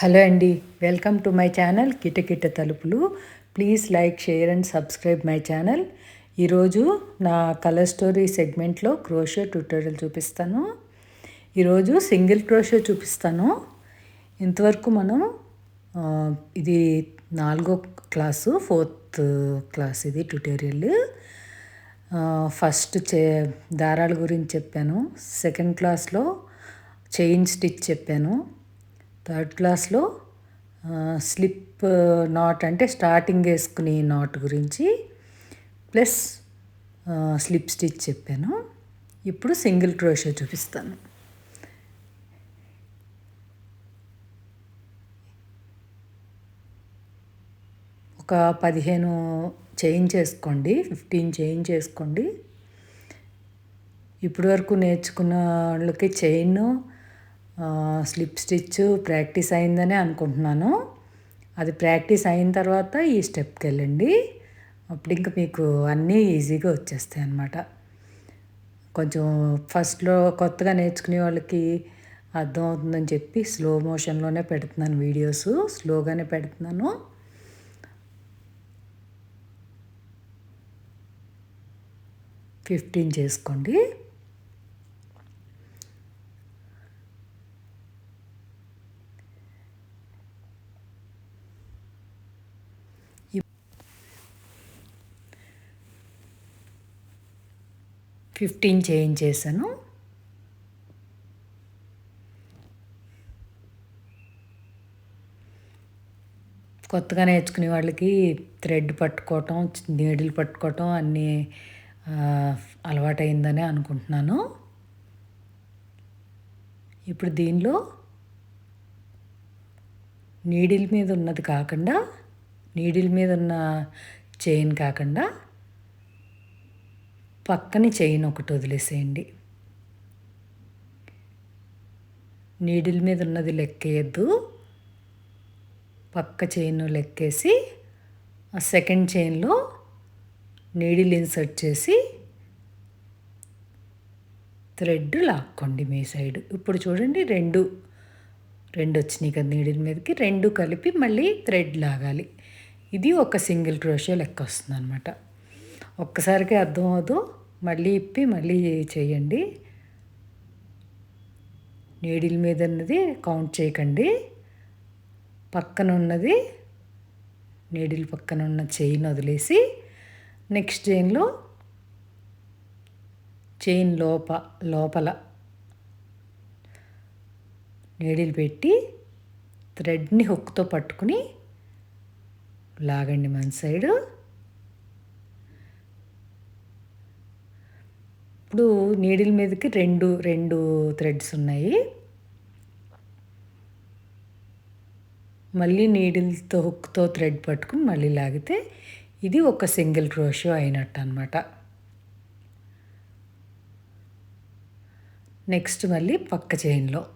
Hello అండి welcome to my channel కిటకిట తలుపులు. Please like share and subscribe my channel. ఈరోజు నా కలర్ స్టోరీ సెగ్మెంట్లో క్రోషో ట్యూటోరియల్ చూపిస్తాను. ఈరోజు సింగిల్ క్రోషో చూపిస్తాను. ఇంతవరకు మనం ఇది నాలుగో క్లాసు ఫోర్త్ క్లాస్ ఇది ట్యూటోరియల్. ఫస్ట్ చే దారాల గురించి చెప్పాను. సెకండ్ క్లాస్లో చైన్ స్టిచ్ చెప్పాను. థర్డ్ క్లాస్లో స్లిప్ నాట్ అంటే స్టార్టింగ్ వేసుకునే నాట్ గురించి ప్లస్ స్లిప్ స్టిచ్ చెప్పాను. ఇప్పుడు సింగిల్ క్రోషే చూపిస్తాను. ఒక పదిహేను చైన్ చేసుకోండి ఫిఫ్టీన్ చైన్ చేసుకోండి. ఇప్పటివరకు నేర్చుకున్న వాళ్ళకి చైన్ స్లిప్ స్టిచ్ ప్రాక్టీస్ అయిందనే అనుకుంటున్నాను. అది ప్రాక్టీస్ అయిన తర్వాత ఈ స్టెప్కి వెళ్ళండి. అప్పుడు ఇంకా మీకు అన్నీ ఈజీగా వచ్చేస్తాయి అన్నమాట. కొంచెం ఫస్ట్లో కొత్తగా నేర్చుకునే వాళ్ళకి అర్థం అవుతుందని చెప్పి స్లో మోషన్లోనే పెడుతున్నాను వీడియోస్. స్లోగానే పెడుతున్నాను. ఫిఫ్టీన్ చేసుకోండి. ఫిఫ్టీన్ చేంజ్ చేశాను కొత్తగా నేర్చుకునే వాళ్ళకి థ్రెడ్ పట్టుకోవటం నీడిల్ పట్టుకోవటం అన్నీ అలవాటైందని అనుకుంటున్నాను. ఇప్పుడు దీనిలో నీడిల్ మీద ఉన్నది కాకుండా నీడిల్ మీద ఉన్న చైన్ కాకుండా పక్కని చైన్ ఒకటి వదిలేసేయండి. నీడిల్ మీద ఉన్నది లెక్కేయద్దు. పక్క చైన్ లెక్కేసి ఆ సెకండ్ చైన్లో నీడిల్ ఇన్సర్ట్ చేసి థ్రెడ్ లాక్కోండి మీ సైడ్. ఇప్పుడు చూడండి రెండు రెండు వచ్చినాయి కదా నీడిల్ మీదకి. రెండు కలిపి మళ్ళీ థ్రెడ్ లాగాలి. ఇది ఒక సింగిల్ క్రోషియో లెక్క వస్తుంది అనమాట ఒక్కసారికి అర్థం అవదు మళ్ళీ ఇప్పి మళ్ళీ చేయండి. నీడిల్ మీద ఉన్నది కౌంట్ చేయకండి. పక్కన ఉన్నది నీడిల్ పక్కన ఉన్న చైన్ వదిలేసి నెక్స్ట్ చైన్లో చైన్ లోప లోపల నీడిల్ పెట్టి థ్రెడ్ని హుక్తో పట్టుకుని లాగండి మన సైడు. ఇప్పుడు నీడిల్ మీదకి రెండు రెండు థ్రెడ్స్ ఉన్నాయి. మళ్ళీ నీడిల్తో హుక్తో థ్రెడ్ పట్టుకుని మళ్ళీ లాగితే ఇది ఒక సింగిల్ క్రోషో అయినట్టు అనమాట నెక్స్ట్ మళ్ళీ పక్క చైన్లో.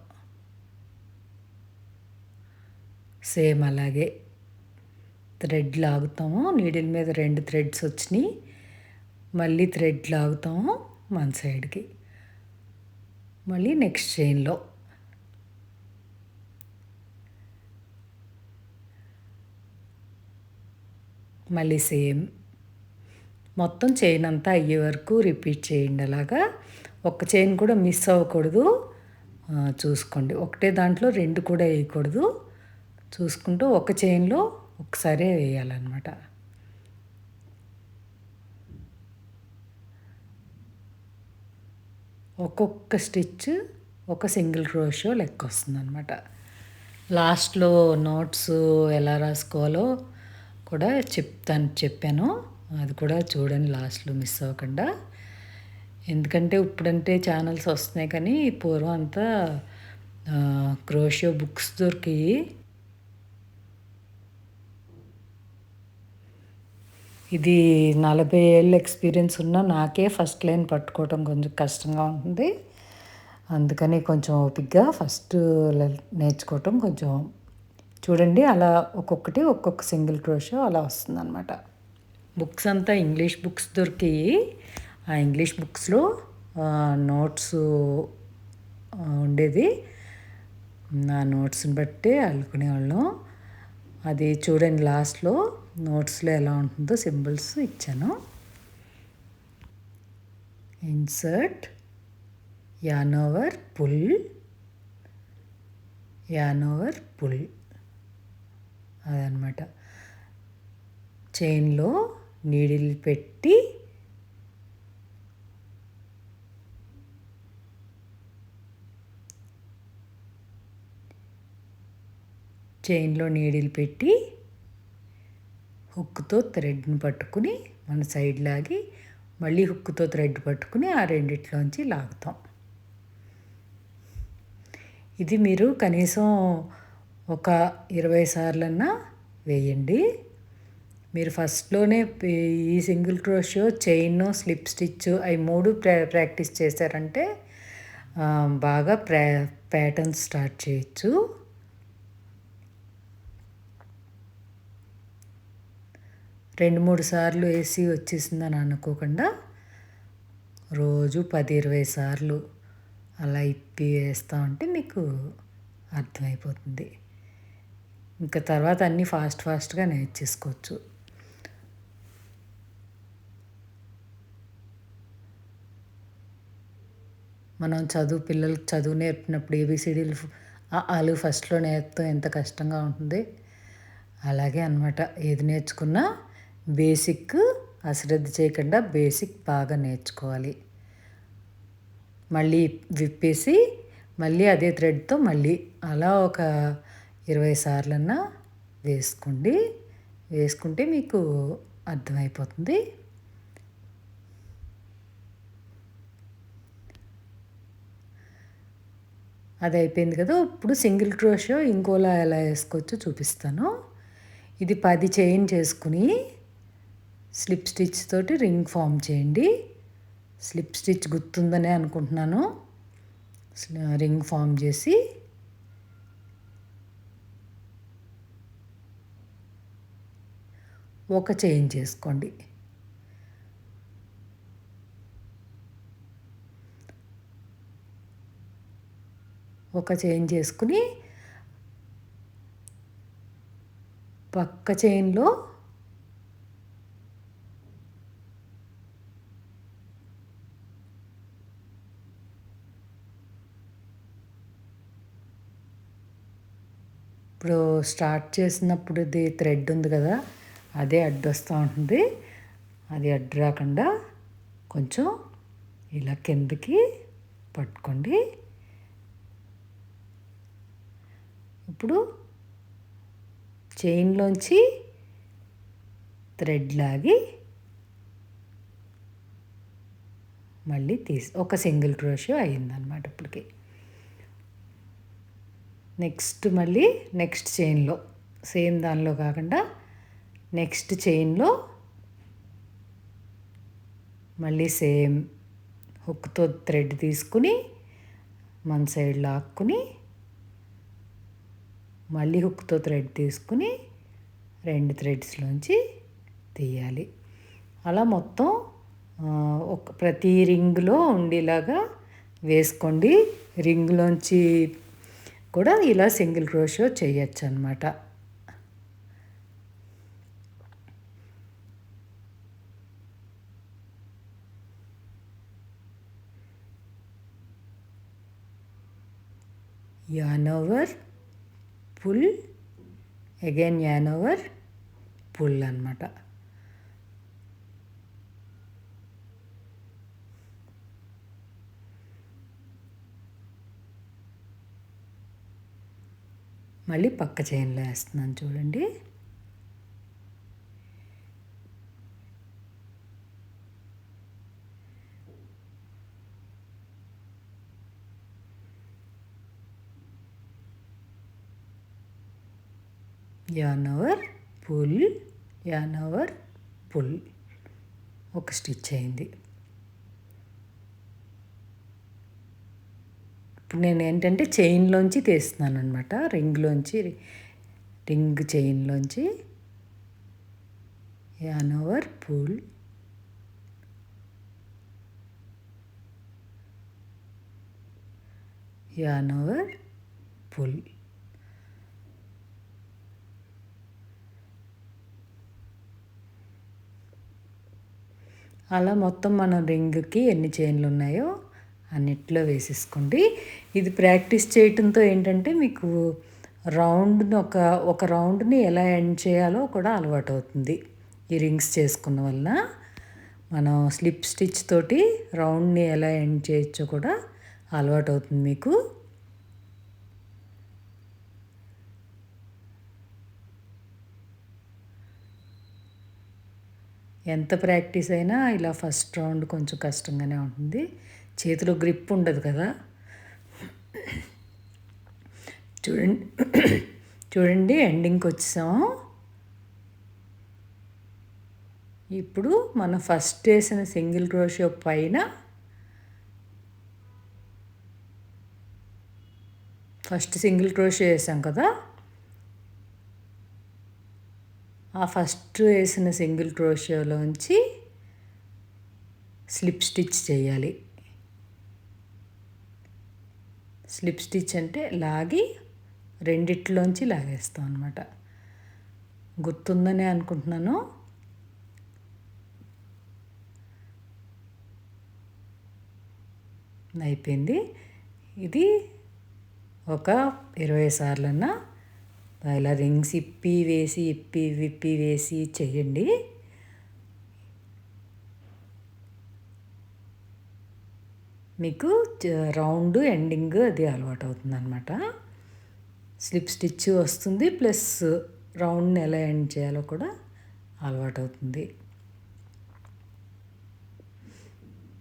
సేమ్ అలాగే థ్రెడ్ లాగుతాము. నీడిల్ మీద రెండు థ్రెడ్స్ వచ్చినాయి. మళ్ళీ థ్రెడ్ లాగుతాము. మన సైడ్కి. మళ్ళీ నెక్స్ట్ చైన్లో. మళ్ళీ సేమ్. మొత్తం చైన్ అంతా అయ్యే వరకు రిపీట్ చేయండి అలాగా. ఒక్క చైన్ కూడా మిస్ అవ్వకూడదు. చూసుకోండి. ఒకటే దాంట్లో రెండు కూడా వేయకూడదు. చూసుకుంటూ ఒక చైన్లో ఒకసారే వేయాలన్నమాట. ఒక్కొక్క స్టిచ్ ఒక సింగిల్ క్రోషో లెక్క వస్తుంది అనమాట లాస్ట్లో నోట్స్ ఎలా రాసుకోవాలో కూడా చెప్తాను చెప్పాను. అది కూడా చూడండి లాస్ట్లో మిస్ అవ్వకుండా. ఎందుకంటే ఇప్పుడంటే ఛానల్స్ వస్తున్నాయి కానీ పూర్వం అంతా క్రోషియో బుక్స్ దొరికి ఇది నలభై ఏళ్ళ ఎక్స్పీరియన్స్ ఉన్న నాకే ఫస్ట్ లైన్ పట్టుకోవడం కొంచెం కష్టంగా ఉంటుంది. అందుకని కొంచెం ఓపిక్గా ఫస్ట్ నేర్చుకోవటం కొంచెం చూడండి అలా ఒక్కొక్కటి ఒక్కొక్క సింగిల్ క్రోషో అలా వస్తుందన్నమాట. బుక్స్ అంతా ఇంగ్లీష్ బుక్స్ దొరికి ఆ ఇంగ్లీష్ బుక్స్లో నోట్స్ ఉండేది. నా నోట్స్ని బట్టి అల్లుకునేవాళ్ళం. అది చూడండి లాస్ట్లో. నోట్స్లో ఎలా ఉంటుందో సింబల్స్ ఇచ్చాను. Insert yarn over pull yarn over pull. అదనమాట. చైన్లో నీడిల్ పెట్టి చైన్లో నీడిల్ పెట్టి హుక్తో థ్రెడ్ని పట్టుకుని మన సైడ్ లాగి మళ్ళీ హుక్తో థ్రెడ్ పట్టుకుని ఆ రెండిట్లోంచి లాగుతాం. ఇది మీరు కనీసం ఒక ఇరవై సార్లన్నా వేయండి. మీరు ఫస్ట్లోనే ఈ single crochet chain slip stitch అవి మూడు ప్రా ప్రాక్టీస్ చేశారంటే బాగా ప్రా ప్యాటర్న్ స్టార్ట్ చేయొచ్చు. రెండు మూడు సార్లు వేసి వచ్చేసిందని అనుకోకుండా రోజు పది ఇరవై సార్లు అలా ఇప్పి వేస్తూ ఉంటే మీకు అర్థమైపోతుంది. ఇంకా తర్వాత అన్నీ ఫాస్ట్ ఫాస్ట్గా నేర్చేసుకోవచ్చు. మనం చదువు పిల్లలకి చదువు నేర్పినప్పుడు ఏబిసిడీలు వాళ్ళు ఫస్ట్లో నేర్పుతాం ఎంత కష్టంగా ఉంటుంది. అలాగే అనమాట ఏది నేర్చుకున్నా బేసిక్ అశ్రద్ధ చేయకుండా బేసిక్ బాగా నేర్చుకోవాలి. మళ్ళీ విప్పేసి మళ్ళీ అదే థ్రెడ్తో మళ్ళీ అలా ఒక ఇరవై సార్లన్నా వేసుకోండి. వేసుకుంటే మీకు అర్థమైపోతుంది. అది అయిపోయింది కదా. ఇప్పుడు సింగిల్ క్రోషో ఇంకోలా ఎలా వేసుకోవచ్చో చూపిస్తాను. ఇది పది చైన్ చేసుకుని స్లిప్ స్టిచ్ తోటి రింగ్ ఫామ్ చేయండి. స్లిప్ స్టిచ్ గుర్తుందనే అనుకుంటున్నాను. రింగ్ ఫామ్ చేసి ఒక చైన్ చేసుకోండి. ఒక చైన్ చేసుకుని పక్క చైన్లో ఇప్పుడు స్టార్ట్ చేసినప్పుడు ఇది థ్రెడ్ ఉంది కదా అదే అడ్డు వస్తూ ఉంటుంది. అది అడ్డు రాకుండా కొంచెం ఇలా కిందకి పట్టుకోండి. ఇప్పుడు చైన్లోంచి థ్రెడ్ లాగి మళ్ళీ తీసి ఒక సింగిల్ క్రోషో అయిందనమాట ఇప్పటికి. నెక్స్ట్ మళ్ళీ నెక్స్ట్ చైన్లో సేమ్ దానిలో కాకుండా నెక్స్ట్ చైన్లో మళ్ళీ సేమ్ హుక్తో థ్రెడ్ తీసుకుని మన సైడ్ లాక్కుని మళ్ళీ హుక్తో థ్రెడ్ తీసుకుని రెండు థ్రెడ్స్లోంచి తీయాలి. అలా మొత్తం ఒక ప్రతి రింగ్లో ఉండేలాగా వేసుకోండి. రింగ్లోంచి కూడా ఇలా సింగిల్ క్రోషో చేయొచ్చు అనమాట yarn over pull again yarn over pull అనమాట మళ్ళీ పక్క చైన్లో వేస్తున్నాను చూడండి. Yarn over pull yarn over pull. ఒక స్టిచ్ అయింది. ఇప్పుడు నేను ఏంటంటే చైన్లోంచి తీస్తున్నాను అనమాట రింగ్లోంచి ring చైన్లోంచి yarn over pull. Yarn over pull. అలా మొత్తం మన రింగ్కి ఎన్ని చైన్లు ఉన్నాయో అన్నిట్లో వేసేసుకోండి. ఇది ప్రాక్టీస్ చేయటంతో ఏంటంటే మీకు రౌండ్ని ఒక ఒక రౌండ్ని ఎలా ఎండ్ చేయాలో కూడా అలవాటు అవుతుంది ఈ రింగ్స్ చేసుకున్న వల్ల మనం స్లిప్ స్టిచ్ తోటి రౌండ్ని ఎలా ఎండ్ చేయొచ్చో కూడా అలవాటు అవుతుంది మీకు. ఎంత ప్రాక్టీస్ అయినా ఇలా ఫస్ట్ రౌండ్ కొంచెం కష్టంగానే ఉంటుంది. చేతిలో గ్రిప్ ఉండదు కదా? చూడండి. చూడండి ఎండింగ్కి వచ్చాము ఇప్పుడు మనం ఫస్ట్ వేసిన సింగిల్ క్రోషో పైన ఫస్ట్ సింగిల్ క్రోషో వేసాం కదా? ఆ ఫస్ట్ వేసిన సింగిల్ క్రోషియోలోంచి స్లిప్ స్టిచ్ చేయాలి. స్లిప్ స్టిచ్ అంటే లాగి రెండిట్లోంచి లాగేస్తాం అనమాట గుర్తుందనే అనుకుంటున్నాను. అయిపోయింది. ఇది ఒక ఇరవై సార్లన్నా ఇలా రింగ్స్ ఇప్పి వేసి ఇప్పి విప్పి వేసి చేయండి. మీకు రౌండ్ ఎండింగ్ అది అలవాటు అవుతుంది అనమాట స్లిప్ స్టిచ్ వస్తుంది ప్లస్ రౌండ్ని ఎలా ఎండ్ చేయాలో కూడా అలవాటు అవుతుంది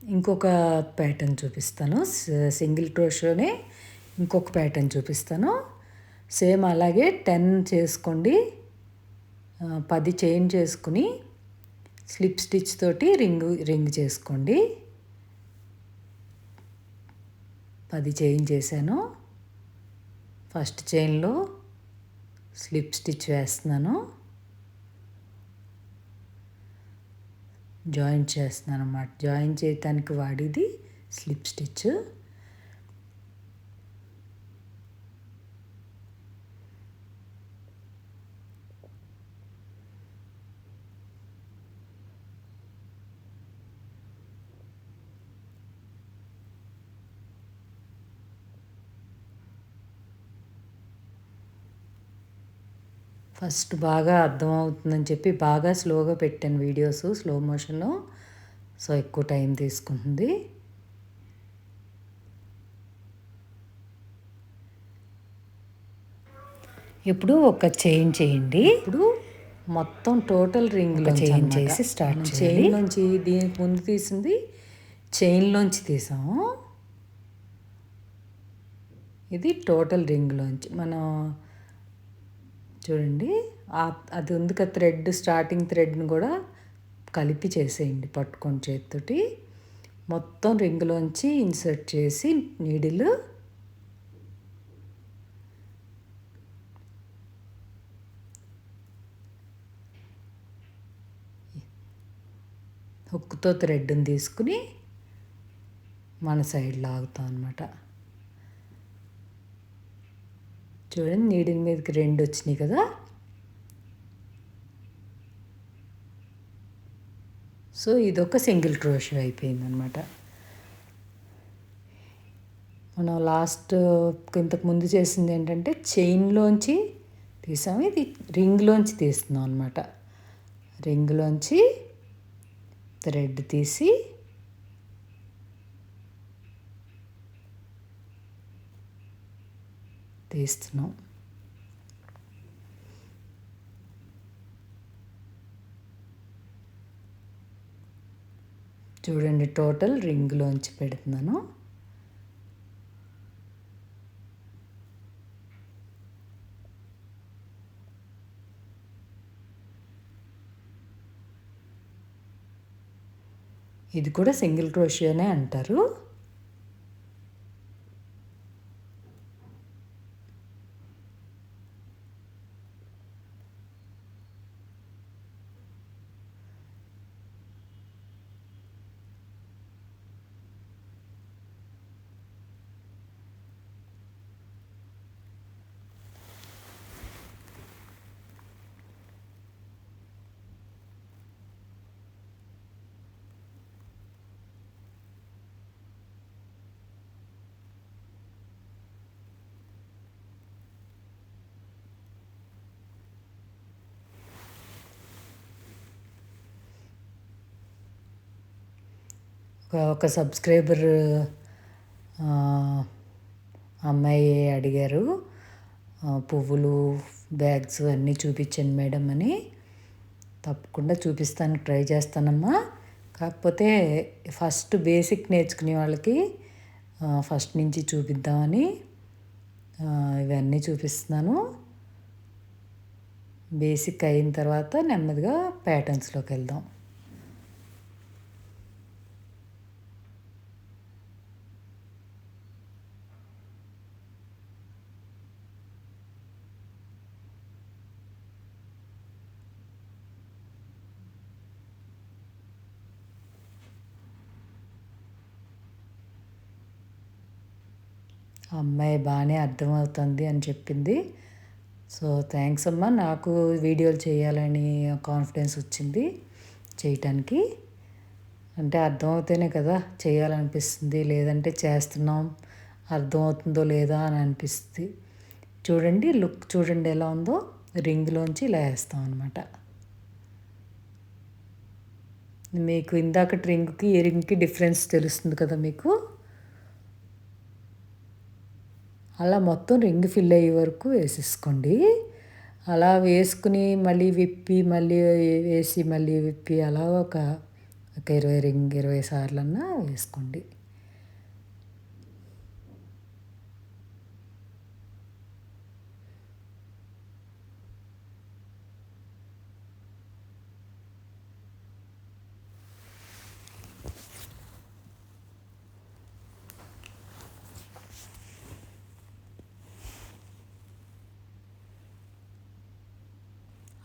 ఇంకొక ప్యాటర్న్ చూపిస్తాను. సింగిల్ క్రోషోనే ఇంకొక ప్యాటర్న్ చూపిస్తాను. సేమ్ అలాగే టెన్ చేసుకోండి. పది చైన్ చేసుకుని స్లిప్ స్టిచ్ తోటి రింగ్ రింగ్ చేసుకోండి. పది చైన్ చేశాను. ఫస్ట్ చైన్లో స్లిప్ స్టిచ్ వేస్తున్నాను. జాయిన్ చేస్తున్నాను అన్నమాట జాయిన్ చేయటానికి వాడేది స్లిప్ స్టిచ్. ఫస్ట్ బాగా అర్థమవుతుందని చెప్పి బాగా స్లోగా పెట్టాను వీడియోస్ స్లో మోషన్ సో ఎక్కువ టైం తీసుకుంటుంది. ఇప్పుడు ఒక చైన్ చేయండి. ఇప్పుడు మొత్తం టోటల్ రింగ్లో చైన్ చేసి స్టార్ట్ చైన్ నుంచి దీనికి ముందు తీసింది చైన్లోంచి తీసాము. ఇది టోటల్ రింగ్లోంచి. మనం చూడండి. అది ఉంది కదా థ్రెడ్ స్టార్టింగ్ థ్రెడ్ని కూడా కలిపి చేసేయండి పట్టుకొని చేతితోటి. మొత్తం రింగ్లోంచి ఇన్సర్ట్ చేసి నీడిల్. హుక్తో థ్రెడ్ని తీసుకుని మన సైడ్ లాగుతాం అనమాట చూడండి నీడిల్ మీదకి రెండు వచ్చినాయి కదా. సో ఇదొక సింగిల్ క్రోష్ అయిపోయింది అనమాట మనం లాస్ట్ ఇంతకు ముందు చేసింది ఏంటంటే చైన్లోంచి తీసాము ఇది రింగ్లోంచి తీస్తున్నాం అనమాట. రింగ్లోంచి థ్రెడ్ తీసి తీస్తున్నాం చూడండి టోటల్ రింగ్లోంచి పెడుతున్నాను. ఇది కూడా సింగిల్ క్రోషియానే అంటారు. ఒక సబ్స్క్రైబర్ అమ్మాయి అడిగారు పువ్వులు బ్యాగ్స్ అన్నీ చూపించండి మేడం అని. తప్పకుండా చూపిస్తాను ట్రై చేస్తానమ్మా. కాకపోతే ఫస్ట్ బేసిక్ నేర్చుకునే వాళ్ళకి ఫస్ట్ నుంచి చూపిద్దామని ఇవన్నీ చూపిస్తున్నాను. బేసిక్ అయిన తర్వాత నెమ్మదిగా ప్యాటర్న్స్లోకి వెళ్దాం. అమ్మాయి బాగానే అర్థమవుతుంది అని చెప్పింది. సో థ్యాంక్స్ అమ్మా. నాకు వీడియోలు చేయాలని కాన్ఫిడెన్స్ వచ్చింది చేయటానికి. అంటే అర్థమవుతేనే కదా చేయాలనిపిస్తుంది. లేదంటే చేస్తున్నాం అర్థమవుతుందో లేదా అని అనిపిస్తుంది. చూడండి లుక్ చూడండి ఎలా ఉందో. రింగ్లోంచి ఇలా వేస్తాం అనమాట మీకు ఇందాక రింగ్కి ఈ రింగ్కి డిఫరెన్స్ తెలుస్తుంది కదా మీకు? అలా మొత్తం రింగ్ ఫిల్ అయ్యే వరకు వేసేసుకోండి. అలా వేసుకుని మళ్ళీ విప్పి మళ్ళీ వేసి మళ్ళీ విప్పి అలా ఒక ఒక ఇరవై రింగ్ ఇరవై సార్లన్నా వేసుకోండి.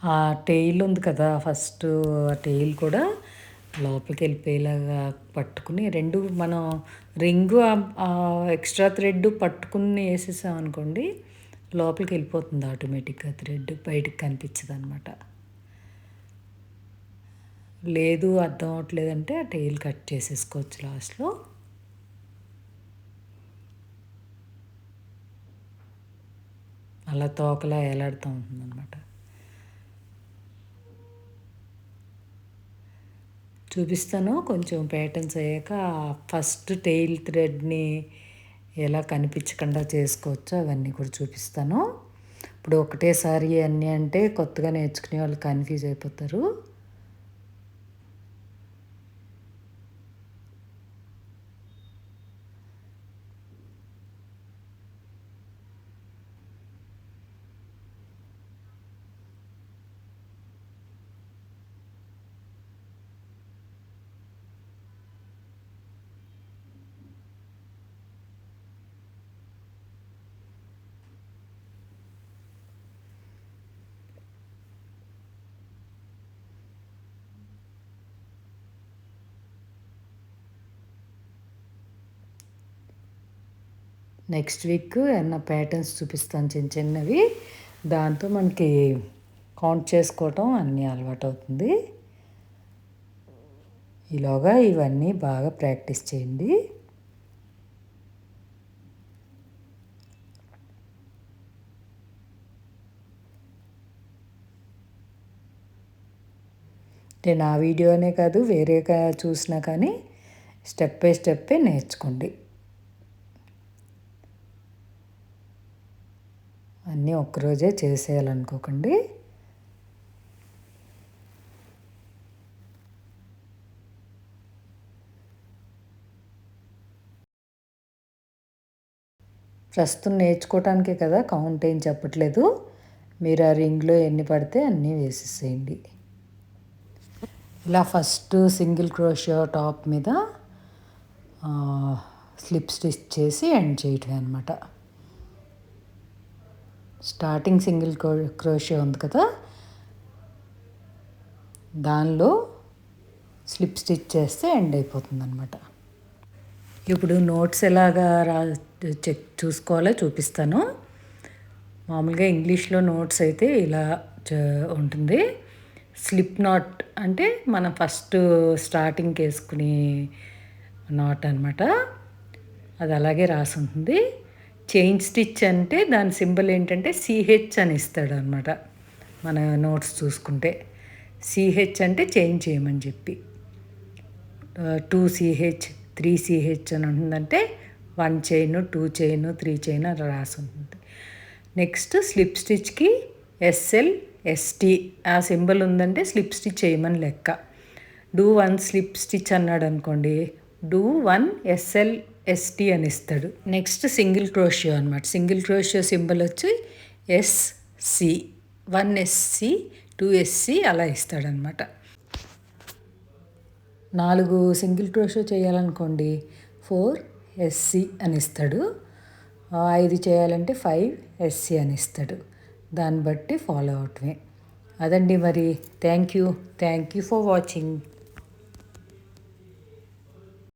ఆ టెయిల్ ఉంది కదా ఫస్ట్ ఆ టెయిల్ కూడా లోపలికి వెళ్ళిపోయేలాగా పట్టుకుని రెండు మనం రింగు ఎక్స్ట్రా థ్రెడ్ పట్టుకుని వేసేసాం అనుకోండి లోపలికి వెళ్ళిపోతుంది ఆటోమేటిక్గా థ్రెడ్ బయటికి కనిపించదు అనమాట లేదు అర్థం అవట్లేదంటే ఆ టెయిల్ కట్ చేసేసుకోవచ్చు లాస్ట్లో. అలా తోకలా వేలాడుతూ ఉంటుంది అనమాట చూపిస్తాను. కొంచెం ప్యాటర్న్స్ అయ్యాక ఫస్ట్ టెయిల్ థ్రెడ్ని ఎలా కనిపించకుండా చేసుకోవచ్చో అవన్నీ కూడా చూపిస్తాను. ఇప్పుడు ఒకటేసారి అన్నీ అంటే కొత్తగా నేర్చుకునే వాళ్ళు కన్ఫ్యూజ్ అయిపోతారు. నెక్స్ట్ వీక్ ఏమన్నా ప్యాటర్న్స్ చూపిస్తాను చిన్న చిన్నవి. దాంతో మనకి కౌంట్ చేసుకోవటం అన్నీ అలవాటు అవుతుంది. ఈలోగా ఇవన్నీ బాగా ప్రాక్టీస్ చేయండి. నేను ఆ వీడియోనే కాదు వేరే చూసినా కానీ స్టెప్ బై స్టెప్పే నేర్చుకోండి. అన్నీ ఒక్కరోజే చేసేయాలనుకోకండి. ప్రస్తుతం నేర్చుకోవటానికే కదా కౌంట్ ఏం చెప్పట్లేదు. మీరు ఆ రింగ్లో ఎన్ని పడితే అన్నీ వేసేసేయండి. ఇలా ఫస్ట్ సింగిల్ క్రోషియో టాప్ మీద స్లిప్ స్టిచ్ చేసి ఎండ్ చేయటమే అనమాట స్టార్టింగ్ సింగిల్ క్రోషే ఉంది కదా. దానిలో స్లిప్ స్టిచ్ చేస్తే ఎండ్ అయిపోతుంది అనమాట ఇప్పుడు నోట్స్ ఎలాగా రా చెక్ చూసుకోవాలో చూపిస్తాను. మామూలుగా ఇంగ్లీష్లో నోట్స్ అయితే ఇలా ఉంటుంది. స్లిప్ నాట్ అంటే మనం ఫస్ట్ స్టార్టింగ్కి వేసుకునే నాట్ అనమాట అది అలాగే రాసి ఉంటుంది చైన్ స్టిచ్ అంటే దాని సింబల్ ఏంటంటే సిహెచ్ అని ఇస్తాడు అనమాట మన నోట్స్ చూసుకుంటే సిహెచ్ అంటే చేంజ్ చేయమని చెప్పి. టూ సిహెచ్ త్రీ సిహెచ్ అని ఉంటుందంటే one chain two chain three chain అలా రాసి ఉంటుంది. నెక్స్ట్ స్లిప్ స్టిచ్కి ఎస్ఎల్ ఎస్టీ ఆ సింబల్ ఉందంటే స్లిప్ స్టిచ్ చేయమని లెక్క. డూ వన్ స్లిప్ స్టిచ్ అన్నాడు అనుకోండి డూ వన్ ఎస్ఎల్ ఎస్టీ అని ఇస్తాడు. నెక్స్ట్ సింగిల్ క్రోషియో అనమాట సింగిల్ క్రోషియో సింబల్ వచ్చి SC one SC two SC అలా ఇస్తాడనమాట నాలుగు సింగిల్ క్రోషో చేయాలనుకోండి ఫోర్ ఎస్సి అని ఇస్తాడు. ఐదు చేయాలంటే ఫైవ్ ఎస్సి అని ఇస్తాడు. దాన్ని బట్టి ఫాలో అవటమే అదండి మరి. Thank you thank you for watching